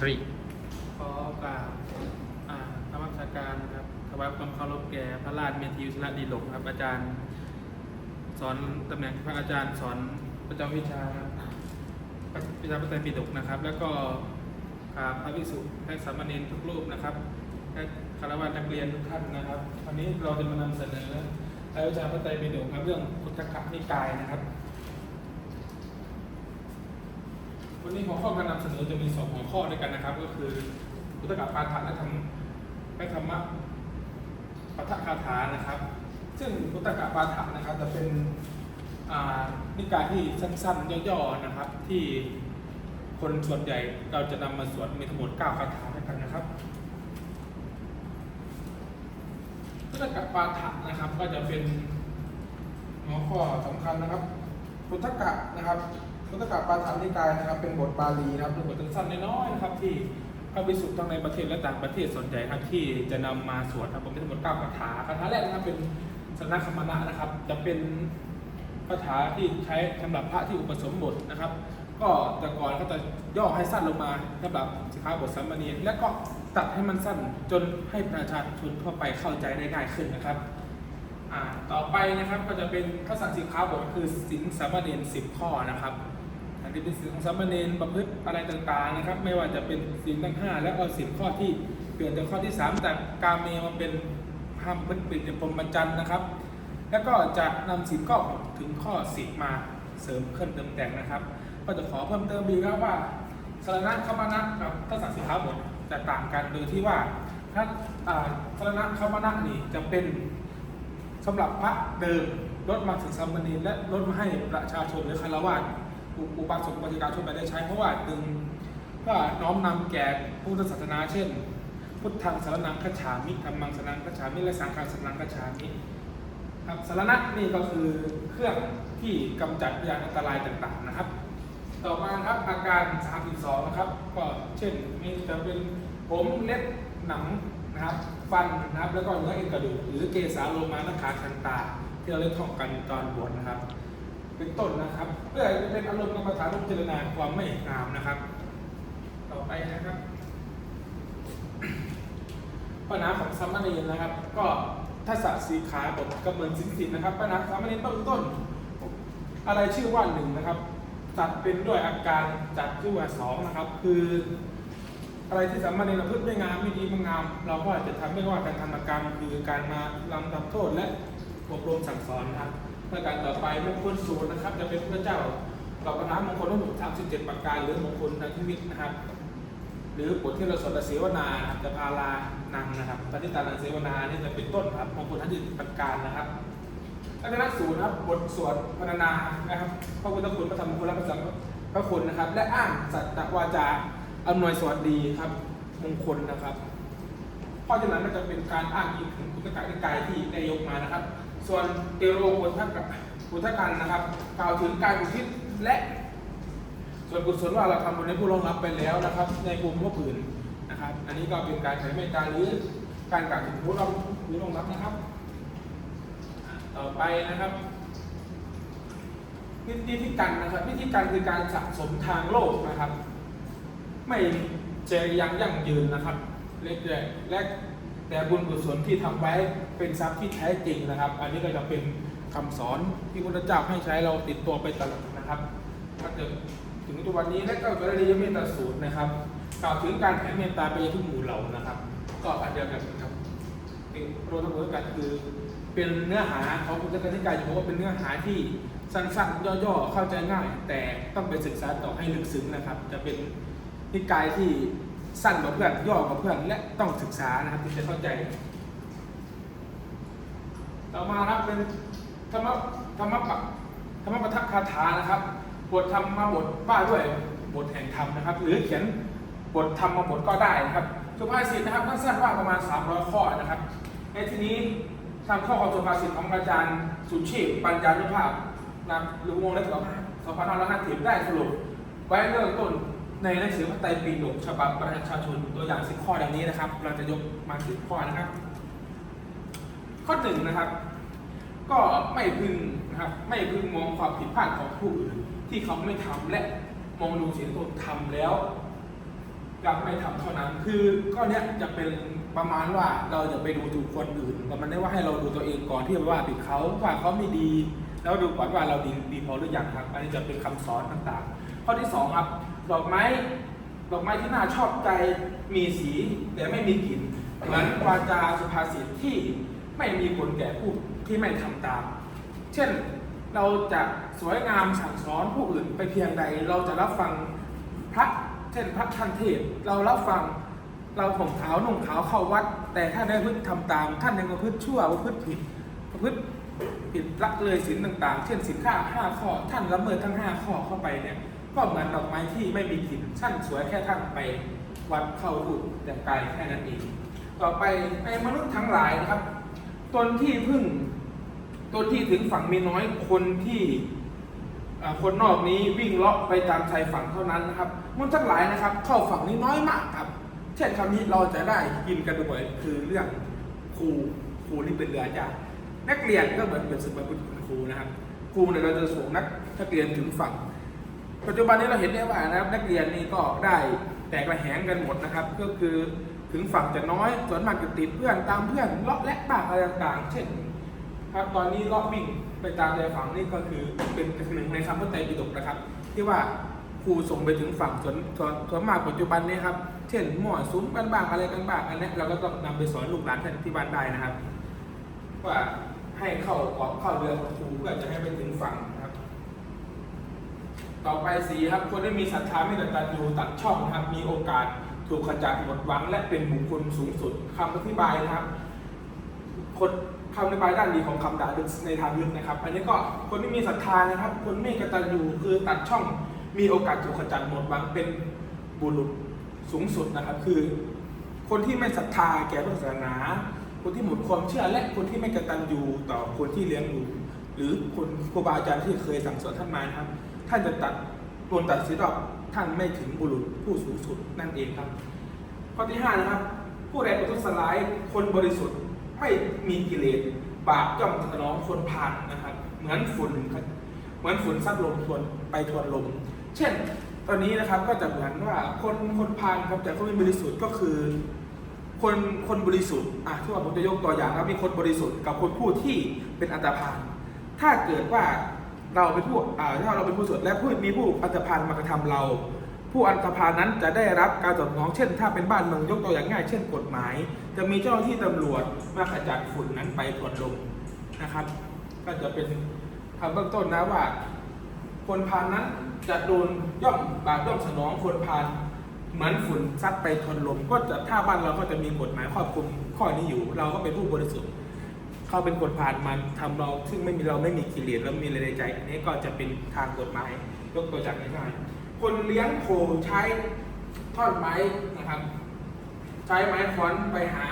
three ขอกราบอ่านมัสการครับถวายความเคารพแก่พระราชเมธีวิชระดีหลกครับอาจารย์ สอนตำแหน่งพระอาจารย์สอนประจำวิชาวิชาพระไตรปิฎกนะครับ แล้วก็กราบพระภิกษุและสามเณรทุกรูปนะครับและคารวะนักเรียนทุกท่านนะครับวันนี้เราจะมานำเสนอรายวิชาพระไตรปิฎกครับเรื่องพุทธคนิกายนะครับ วันนี้หัวข้อการนำเสนอจะมีสองหัวข้อด้วยกันนะครับ ก็คือพุทธกับปาฐานและธรรมและธรรมะปัทคาถานะครับ ซึ่งพุทธกับปาฐานนะครับ จะเป็นนิกายที่สั้นๆย่อๆนะครับ ที่คนส่วนใหญ่เราจะนำมาสวดมีทั้งหมด 9 คาถาด้วยกันนะครับพุทธกับปาฐานนะครับ ก็จะเป็นหัวข้อสำคัญนะครับพุทธกะนะครับ พุทธกะปาฐานนิกายนะครับ เป็นบทบาลีนะครับเป็นบทสั้นๆน้อยๆนะครับ ที่พระภิกษุทั้งในประเทศและต่างประเทศสนใจครับที่จะนำมาสวดครับผมเป็นทั้งหมดเก้าคาถาคาถาแรกนะครับเป็นสนคมณะนะครับ จะเป็นคาถาที่ใช้สำหรับพระที่อุปสมบทนะครับ ก็แต่ก่อนก็จะย่อให้สั้นลงมาสำหรับสิกขาบทสัมมานีและก็ตัดให้มันสั้นจนให้ประชาชนทั่วไปเข้าใจได้ง่ายขึ้นนะครับต่อไปนะครับก็จะเป็นข้อสั่งสิกขาบทคือสินสามเณรสิบข้อนะครับ อันนี้เป็นสินของสามเณรประพฤติอะไรต่างๆนะครับ ไม่ว่าจะเป็นสินทั้งห้าและก็สินข้อที่เปลี่ยนจากข้อที่สามจากกาเมมาเป็นห้ามพฤติปิดพรหมจรรย์นะครับ แล้วก็จะนำสินข้อถึงข้อสิบมาเสริมเพิ่มเติมแต่งนะครับ ก็จะขอเพิ่มเติมอีกครับว่าสารณะคมาณะกับทัศนสิกขาบทจะต่างกันโดยที่ว่าถ้าอ่าสารณะคมาณะนี่จะเป็นสำหรับพระเดิมลดมาถึงสามเณรและลดมาให้ประชาชนหรือคารวะ อุอุบาสกอุบาสิกาชนไปได้ใช้ เพราะว่าดึงเพื่อน้อมนำแก่พุทธศาสนา เช่น พุทธังสารนังคัจฉามิธรรมังสารนังคัจฉามิและสังฆังสารนังคัจฉามิครับสารณะนี่ก็คือเครื่องที่กำจัดพยานอันตรายต่างๆนะครับ ต่อมาครับอาการ 32 นะครับ ก็เช่นมีจะเป็นผมเล็บหนังนะครับฟันนะครับแล้วก็เนื้อเอ็นกระดูกหรือเกสาโลมานักขาคันตาที่เราเล่นท่องกันตอนบวชนะครับ เป็นต้นนะครับ เพื่อเป็นอารมณ์กรรมฐานพิจารณาความไม่งามนะครับ ต่อไปนะครับ ปัญหาของซัมมารีนนะครับ ก็ทัศสีขาบทกำเนิดสินสินนะครับปัญหาซัมมารีนต้นต้น อะไรชื่อว่าหนึ่งนะครับจัดเป็นด้วยอาการจัดชื่อว่าสองนะครับ คืออะไรที่สามารถในประพฤติไม่งามไม่ดีไม่งาม เราก็อาจจะทำไม่ว่าการทำกรรม คือการมาลำดับโทษและอบรมสั่งสอนนะครับ ประการต่อไปมงคลสูตรนะครับ จะเป็นพระเจ้าตอบปัญหามงคลทั้งหมด37ประการ หรือมงคลทางชีวิตนะครับ หรือบทที่เราสวดเสวนานะครับจะพาลานังนะครับปฏิตานังเสวนานี่จะเป็นต้นครับมงคลทั้ง37ประการนะครับลักษณะศูนย์นะครับบทสวดพรรณนานะครับพระพุทธคุณพระธรรมคุณและพระสังฆพระคุณนะครับ และอ้างสัจวาจาอำนวยสวัสดีครับมงคลนะครับ เพราะฉะนั้นมันจะเป็นการอ้างอิงถึงพุทธกานิกายที่ได้ยกมานะครับ ส่วนเตโรพุทธกับพุทธกันนะครับกล่าวถึงการอุทิศและส่วนกุศลว่าเราทำบุญให้ผู้รองรับไปแล้วนะครับ ในกลุ่มผู้อื่นนะครับ อันนี้ก็เป็นการใช้เมตตาหรือการกล่าวถึงผู้รองผู้รองรับนะครับ ต่อไปนะครับวิธีที่กันนะครับวิธีการคือการสะสมทางโลกนะครับ ไม่เจยังยั่งยืนนะครับเล็กแต่และ แต่บุญกุศลที่ทำไว้เป็นทรัพย์ที่แท้จริงนะครับ อันนี้ก็จะเป็นคำสอนที่พระเจ้าให้ใช้เราติดตัวไปตลอดนะครับ ถ้าเกิดถึงทุกวันนี้และก็กรณียเมตตาสูตรนะครับ กล่าวถึงการแผ่เมตตาไปทุกหมู่เหล่านะครับ ก็อันเดียวกันครับเป็นโรทั้งหมดกันคือเป็นเนื้อหาของพุทธกนิกายอยู่ว่าเป็นเนื้อหาที่สั้นๆ ย่อๆ เข้าใจง่าย แต่ต้องไปศึกษาต่อให้ลึกซึ้งนะครับ จะเป็นนิกายที่ สั้นกว่าเพื่อนย่อกว่าเพื่อนและต้องศึกษานะครับถึงจะเข้าใจ ต่อมาครับเป็นธรรมะธรรมะปะธรรมปทักคาถานะครับบทธรรมมาบทว่าด้วยบทแห่งธรรมนะครับ หรือเขียนบทธรรมมาบทก็ได้นะครับสุภาษิตนะครับสั้นๆว่าประมาณ 300 ข้อนะครับในที่นี้ทำข้อความสุภาษิตของอาจารย์สุชีพปัญญานุภาพนะหรือวงเล็บสองสองพันห้าร้อยห้าสิบได้สรุปไว้เริ่มต้น ในหนังสือพระไตรปิฎกฉบับประชาชนตัวอย่างสิบข้อดังนี้นะครับ เราจะยกมาสิบข้อนะครับ ข้อหนึ่งนะครับ ก็ไม่พึงนะครับไม่พึงมองความผิดพลาดของผู้อื่นที่เขาไม่ทำและมองดูสิ่งที่ตนทำแล้วกับไม่ทำเท่านั้น คือก็เนี้ยจะเป็นประมาณว่าเราจะไปดูถูกคนอื่นแต่มันได้ว่าให้เราดูตัวเองก่อนที่จะว่าผิดเขาว่าเขาไม่ดี แล้วดูก่อนว่าเราดีดีพอหรือยังครับ อันนี้จะเป็นคำสอนต่างๆ ข้อที่สองครับ ดอกไม้ดอกไม้ที่น่าชอบใจมีสีแต่ไม่มีกลิ่นเหมือนวาจาสุภาษิตที่ไม่มีผลแก่ผู้ที่ไม่ทำตาม เช่นเราจะสวยงามสั่งสอนผู้อื่นไปเพียงใด เราจะรับฟังพระเช่นพระท่านเทศเรารับฟังเราผมขาวนุ่งขาวเข้าวัด แต่ถ้าได้พึ่งทำตาม ท่านยังประพฤติชั่วประพฤติผิดประพฤติผิดละเลยศีลต่าง ๆ เช่นศีลข้าห้าข้อ ท่านละเมิดทั้งห้าข้อเข้าไปเนี่ย ก็เหมือนดอกไม้ที่ไม่มีกลิ่นท่านสวยแค่ท่านไปวัดเข้ารูปแต่กายแค่นั้นเองต่อไปในมนุษย์ทั้งหลายนะครับ ตนที่พึ่งตนที่ถึงฝั่งมีน้อยคนที่คนนอกนี้วิ่งเลาะไปตามชายฝั่งเท่านั้นนะครับมนุษย์ทั้งหลายนะครับ เข้าฝั่งนี้น้อยมากครับ เช่นคำนี้เราจะได้ยินกันบ่อยคือเรื่องครูครูนี่เป็นเรือจ้านักเรียนก็เหมือนเป็นสึกมาเป็นครูนะครับครูเนี่ยเราจะส่งนักนักเรียนถึงฝั่ง ปัจจุบันนี้เราเห็นได้ว่านะครับนักเรียนนี่ก็ได้แตกระแหงกันหมดนะครับ ก็คือถึงฝั่งจะน้อยส่วนมากจะติดเพื่อนตามเพื่อนเลาะและบ้างอะไรต่างๆ เช่นครับตอนนี้เลาะวิ่งไปตามใจฝั่งนี่ก็คือเป็นหนึ่งในคำพระไตรปิฎกนะครับ ที่ว่าครูส่งไปถึงฝั่งส่วนส่วนมากปัจจุบันนี้ครับ เช่นหมอซุ้มกันบ้างอะไรกันบ้างอันนี้เราก็ต้องนำไปสอนลูกหลานท่านที่บ้านได้นะครับ ว่าให้เข้าออกเข้าเรือของครูเพื่อจะให้ไปถึงฝั่ง ต่อไปสีครับคนที่มีศรัทธาไม่กตัญญูตัดช่องนะครับมีโอกาสถูกขจัดหมดหวัง และเป็นบุคคลสูงสุดคำอธิบายนะครับคนคำอธิบายด้านดีของคำด่าลึกในทางลึกนะครับ อันนี้ก็คนที่มีศรัทธานะครับ คนไม่กระตัญญูคือตัดช่องมีโอกาสถูกขจัดหมดหวังเป็นบุรุษสูงสุดนะครับ คือ คนที่ไม่ศรัทธาแก่พระศาสนา คนที่หมดความเชื่อและคนที่ไม่กระตัญญูต่อคนที่เลี้ยงดูหรือคนครูบาอาจารย์ที่เคยสั่งสอนท่านมานะครับ ท่านจะตัดโดนตัดสินว่าท่านไม่ถึงบุรุษผู้สูงสุดนั่นเองครับ ข้อที่ห้านะครับ ผู้ใดประทุษร้ายคนบริสุทธิ์ไม่มีกิเลสบาปย่อมถนอมคนผ่านนะครับ เหมือนฝุ่นเหมือนฝุ่นซัดลมทวนไปทวนลม เช่น ตอนนี้นะครับก็จะเหมือนว่าคนคนพาลครับแต่เขาไม่บริสุทธิ์ก็คือ คนคนบริสุทธิ์อะที่ว่าผมจะยกตัวอย่างครับมีคนบริสุทธิ์กับคนผู้ที่เป็นอันตรพาลถ้าเกิดว่า เราเป็นผู้อ่าถ้าเราเป็นผู้สุดและผู้มีผู้อันตรพาลมากระทำเรา ผู้อันตรพาลนั้นจะได้รับการตอบสนองเช่น ถ้าเป็นบ้านเมืองยกตัวอย่างง่าย เช่นกฎหมาย จะมีเจ้าหน้าที่ตำรวจมาขจัดฝุ่นนั้นไปทวนลมนะครับ ก็จะเป็นคำเบื้องต้นนะว่า คนพาลนั้นจะโดนย่อมบาปย่อมสนองคนพาลเหมือนฝุ่นซัดไปทนลม ก็จะถ้าบ้านเราก็จะมีกฎหมายครอบคลุมข้อนี้อยู่ เราก็เป็นผู้บริสุทธิ์ เขาเป็นคนพาลมันทำเราซึ่งไม่มีเราไม่มีกิเลสแล้วมีอะไรในใจ อันนี้ก็จะเป็นทางกฎหมายยกตัวอย่างง่ายๆคนเลี้ยงโคใช้ท่อนไม้นะครับ ใช้ไม้ค้อนไปหา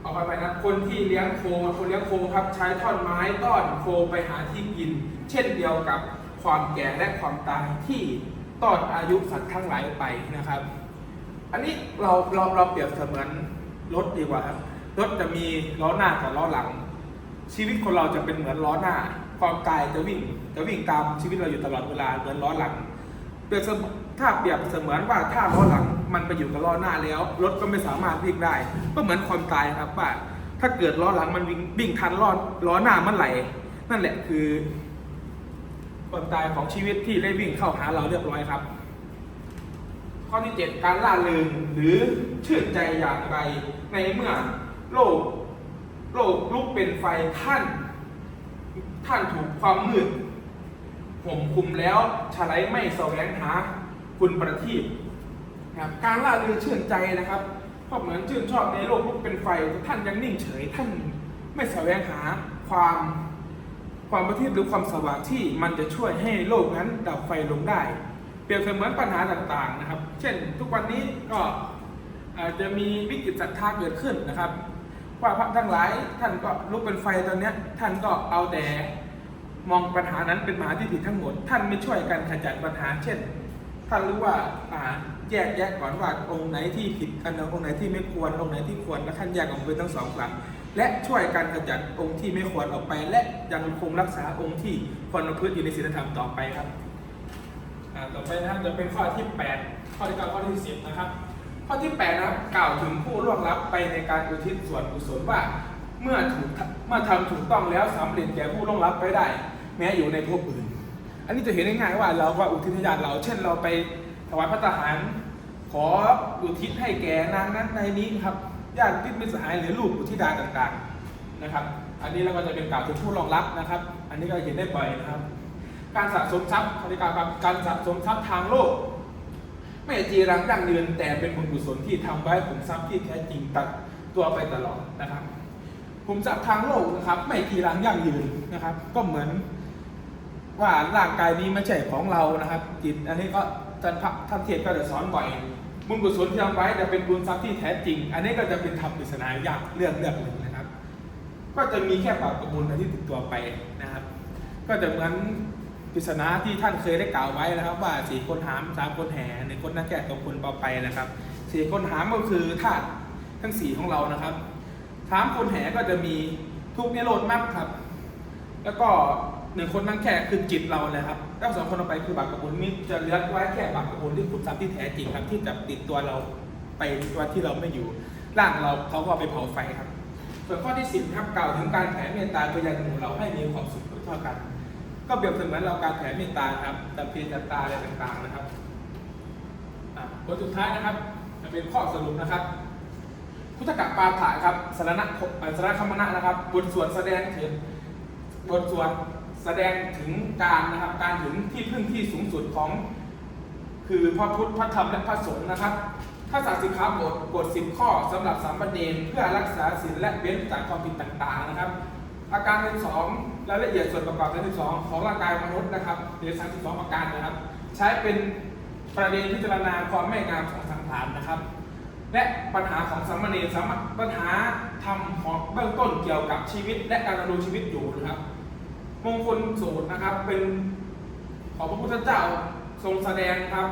เอาไปไปนะคนที่เลี้ยงโคคนเลี้ยงโคครับใช้ท่อนไม้ต้อนโคไปหาที่กิน เช่นเดียวกับความแก่และความตายที่ต้อนอายุสัตว์ทั้งหลายไปนะครับ อันนี้เราเราเราเปรียบเสมือนรถดีกว่าครับ รถจะมีล้อหน้ากับล้อหลัง ชีวิตคนเราจะเป็นเหมือนล้อหน้า ความกายจะวิ่งจะวิ่งตามชีวิตเราอยู่ตลอดเวลาเหมือนล้อหลังเปรียบเสมือนถ้าเปรียบเสมือนว่าถ้าล้อหลังมันไปอยู่กับล้อหน้าแล้ว รถก็ไม่สามารถวิ่งได้ ก็เหมือนความตายครับว่าถ้าเกิดล้อหลังมันวิ่งวิ่งทันล้อล้อหน้ามันไหล นั่นแหละคือความตายของชีวิตที่ได้วิ่งเข้าหาเราเรียบร้อยครับ ข้อที่ 7 การล่าเริงหรือชื่นใจอย่างไรในเมื่อ โลก โลกลุกเป็นไฟท่าน ท่านถูกความมืดห่มคุมแล้วชะไลไม่แสวงหาคุณประทีปนะครับการล่าเริงชื่นใจนะครับก็เหมือนชื่นชอบในโลกลุกเป็นไฟท่านยังนิ่งเฉย ท่านไม่แสวงหาความความประทีปหรือความสว่างที่มันจะช่วยให้โลกนั้นดับไฟลงได้ เปรียบเสมือนปัญหาต่างๆนะครับ เช่น ทุกวันนี้ก็อาจจะมีวิกฤตศรัทธาเกิดขึ้นนะครับ ว่าพระทั้งหลายท่านก็ลุกเป็นไฟตอนนี้ท่านก็เอาแต่มองปัญหานั้นเป็นปัญหาที่ผิดทั้งหมด ท่านไม่ช่วยกันขจัดปัญหา เช่น ท่านรู้ว่าอ่าแยกแยะก่อนว่าองค์ไหนที่ผิดอันองค์ไหนที่ไม่ควรองค์ไหนที่ควรและท่านแยกออกเป็นทั้งสองฝั่งและช่วยกันขจัดองค์ที่ไม่ควรออกไป และยังคงรักษาองค์ที่ควรประพฤติอยู่ในศีลธรรมต่อไปครับอ่าต่อไปนะครับจะเป็นข้อที่ 8 ข้อที่เก้าข้อที่สิบนะครับ ข้อที่แปดนะครับกล่าวถึงผู้ล่วงลับไปในการอุทิศส่วนกุศลว่า เมื่อถูกเมื่อทำถูกต้องแล้วสำเร็จแก่ผู้ล่วงลับไปได้ แม้อยู่ในภพอื่น อันนี้จะเห็นง่ายๆว่าเราก็อุทิศญาณเรา เช่นเราไปถวายพระทหาร ขออุทิศให้แก่นางนั้นในนี้ครับญาติพิตรมิตรสหายหรือลูกอุทิดาต่างๆนะครับ อันนี้เราก็จะเป็นกล่าวถึงผู้รองรับนะครับ อันนี้ก็เห็นได้บ่อยนะครับ การสะสมทรัพย์บริการการสะสมทรัพย์ทางโลก ไม่จีรังยั่งยืนแต่เป็นบุญกุศลที่ทำไว้ขุมทรัพย์ที่แท้จริงตัดตัวไปตลอดนะครับขุมทรัพย์ทางโลกนะครับไม่จีรังยั่งยืนนะครับ ก็เหมือนว่าร่างกายนี้ไม่ใช่ของเรานะครับ จิตอันนี้ก็ท่านพระท่านเทศก็จะสอนบ่อยบุญกุศลที่ทำไว้จะเป็นบุญทรัพย์ที่แท้จริง อันนี้ก็จะเป็นธรรมปริศนายากเรื่องเรื่องหนึ่งนะครับ ก็จะมีแค่บาปกับบุญที่ติดตัวไปนะครับ ก็จะเหมือน ปริศนาที่ท่านเคยได้กล่าวไว้นะครับ ว่าสี่คนหามสามคนแห่หนึ่งคนนักแก่ตรงคนเบาไปนะครับสี่คนหามก็คือธาตุทั้งสี่ของเรานะครับสามคนแห่ก็จะมีทุกข์นิโรธมรรคครับ แล้วก็หนึ่งคนนั่งแค่คือจิตเราเลยครับแล้วสองคนเอไปคือบาปกับบุญมิจะเลือไว้แค่บาปกับบุญที่ขุนทรัพย์ที่แท้จริงครับ ที่จะติดตัวเราไปวันที่เราไม่อยู่ร่างเราเขาก็ไปเผาไฟครับ ส่วนข้อที่สิบครับกล่าวถึงการแผ่เมตตาไปยังหมู่เราให้มีความสุขเท่ากัน ก็เปรียบเสมือนเราการแผ่เมตตาครับแต่เพียงแต่ตาอะไรต่างๆนะครับบทสุดท้ายนะครับจะเป็นข้อสรุปนะครับ พุทธกปาฐะครับสารณะสารณคมณะนะครับ บทสวดแสดงถึงบทสวดแสดงถึงการนะครับ การถึงที่พึ่งที่สูงสุดของคือพระพุทธพระธรรมและพระสงฆ์นะครับ ถ้าสาสิขาบทบทสิบข้อสำหรับสามประเด็นเพื่อรักษาศีลและเว้นจากความผิดต่างๆนะครับ อาการเป็นสอง รายละเอียดส่วนประกอบทั้งสองของร่างกายมนุษย์นะครับหรือ32ประการนะครับ ใช้เป็นประเด็นพิจารณาความไม่งามของสังขารนะครับ และปัญหาของสามเณรสามปัญหาธรรมของเบื้องต้นเกี่ยวกับชีวิต และการดำรงชีวิตอยู่นะครับมงคลสูตรนะครับเป็นของพระพุทธเจ้าทรงแสดงครับ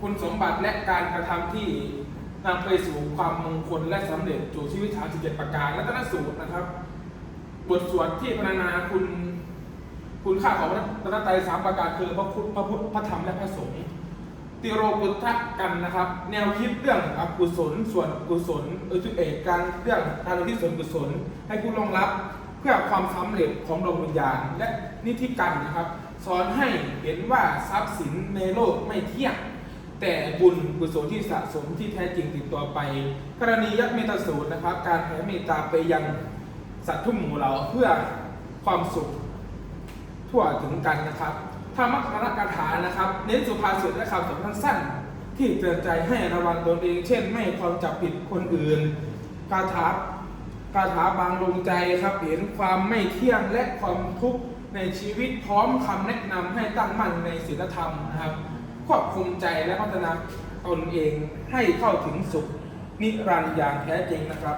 คุณสมบัติและการกระทำที่นำไปสู่ความมงคลและสำเร็จสู่ชีวิตฐาน17ประการและตนสูตรนะครับ บทสวดที่พรรณนาคุณ คุณค่าของพระรัตนตรัยสามประการคือพระพุทธพระพุทธพระธรรมและพระสงฆ์ติโรกุทะกันนะครับ แนวคิดเรื่องอกุศล ส่วนกุศลเออจุดเอกการเรื่องการทิศส่วนกุศล ให้ผู้รองรับเพื่อความสำเร็จของดวงวิญญาณ และนิธิกันนะครับ สอนให้เห็นว่าทรัพย์สินในโลกไม่เที่ยงแต่บุญกุศลที่สะสมที่แท้จริงติดตัวไป กรณียักษ์เมตสูตรนะครับ การแผ่เมตตาไปยัง สัตว์ทุกหมู่เราเพื่อความสุขทั่วถึงกันนะครับธรรมกรกถานะครับ เน้นสุภาษิตและคำสอนสั้นๆที่เตือนใจให้ระวังตนเอง เช่น ไม่ความจับผิดคนอื่นคาถาคาถาบางลงใจครับเห็นความไม่เที่ยงและความทุกข์ในชีวิตพร้อมคำแนะนำให้ตั้งมั่นในศีลธรรมนะครับควบคุมใจและพัฒนาตนเองให้เข้าถึงสุขนิรันดร์อย่างแท้จริงนะครับ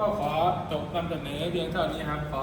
ก็ขอจบนำเสนอเพียงเท่านี้ครับ ขอ